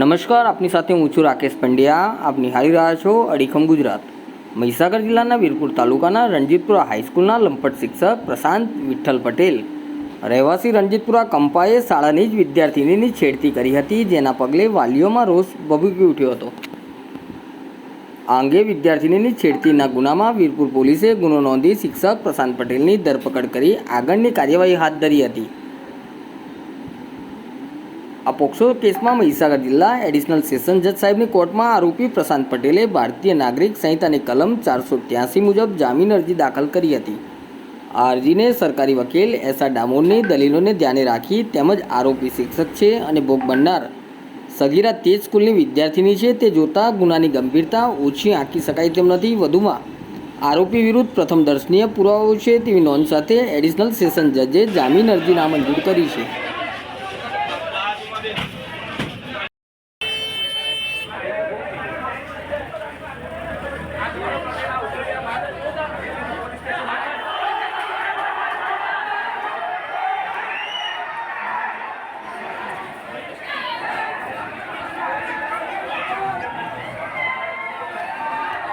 નમસ્કાર, આપની સાથે હું છું રાકેશ પંડ્યા. આપ નિહાળી રહ્યા છો અડીખમ ગુજરાત. મહીસાગર જિલ્લાના વીરપુર તાલુકાના રણજીતપુરા હાઈસ્કૂલના લંપટ શિક્ષક પ્રશાંત વિઠ્ઠલ પટેલ. રહેવાસી રણજીતપુરા કંપાએ શાળાની જ વિદ્યાર્થીનીની છેડતી કરી હતી, જેના પગલે વાલીઓમાં રોષ ભભૂકી ઉઠ્યો હતો. આ અંગે વિદ્યાર્થીનીની છેડતીના ગુનામાં વીરપુર પોલીસે ગુનો નોંધી શિક્ષક પ્રશાંત પટેલની ધરપકડ કરી આગળની કાર્યવાહી હાથ ધરી હતી. આ પોક્સો કેસમાં મહીસાગર જિલ્લા એડિશનલ સેશન જજ સાહેબની કોર્ટમાં આરોપી પ્રશાંત પટેલે ભારતીય નાગરિક સંહિતાની કલમ ચારસો ત્યાસી મુજબ જામીન અરજી દાખલ કરી હતી. આ અરજીને સરકારી વકીલ એસ આર ડામોરની દલીલોને ધ્યાને રાખી તેમજ આરોપી શિક્ષક છે અને ભોગ બનનાર. સગીરા તે જ સ્કૂલની વિદ્યાર્થીની છે, તે જોતા ગુનાની ગંભીરતા ઓછી આંકી શકાય તેમ નથી. વધુમાં, આરોપી વિરુદ્ધ પ્રથમ દર્શનીય પુરાવાઓ છે તેવી નોંધ સાથે એડિશનલ સેશન જજે જામીન અરજી નામંજૂર કરી છે.